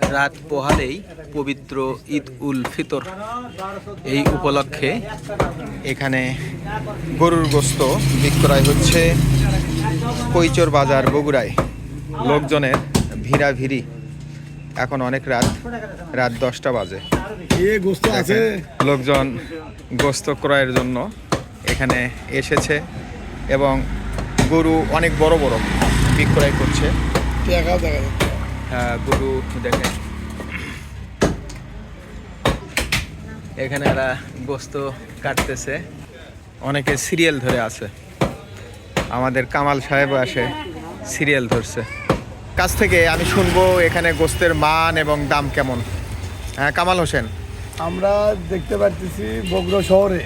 রাত পোহালেই পবিত্র ঈদ উল ফিতর। এই উপলক্ষে এখানে গরুর গোস্ত বিক্রয় হচ্ছে কৈচর বাজার বগুড়ায়। লোকজনের ভিড়াভিড়ি। এখন অনেক রাত রাত দশটা বাজে। আছে। লোকজন গোস্ত ক্রয়ের জন্য এখানে এসেছে এবং গরু অনেক বড় বড় বিক্রয় করছে। দেখা যাচ্ছে। গরু দেখেন। এখানে এরা গোস্ত কাটতেছে। অনেকে সিরিয়াল ধরে আছে। আমাদের কামাল সাহেব আসে, সিরিয়াল ধরছে। কাছ থেকে আমি শুনব এখানে গোস্তের মান এবং দাম কেমন। হ্যাঁ কামাল হোসেন। আমরা দেখতে পাচ্ছি বগুড়া শহরে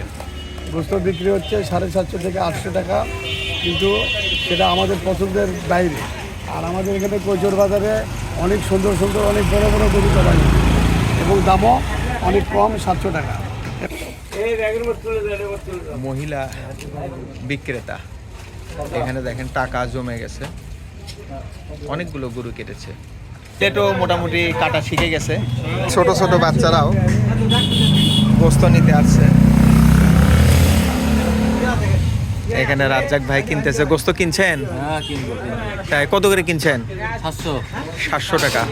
গোস্ত বিক্রি হচ্ছে সাড়ে সাতশো থেকে আটশো টাকা, কিন্তু সেটা আমাদের পছন্দের বাইরে। আর আমাদের এখানে কৈচর বাজারে অনেক সুন্দর সুন্দর, অনেক বড় বড় গরু জবাই এবং দামও অনেক কম, সাতশো টাকা। মহিলা বিক্রেতা। এখানে দেখেন টাকা জমে গেছে। অনেকগুলো গরু কেটেছে। পেটও মোটামুটি কাটা শিখে গেছে। ছোট ছোট বাচ্চারাও গোস্ত নিতে আসছে। এখানে রাজ্জাক ভাই কিনতেছে। গোস্ত কিনছেন? হ্যাঁ তাই কত করে কিনছেন? সাতশো। সাতশো টাকা।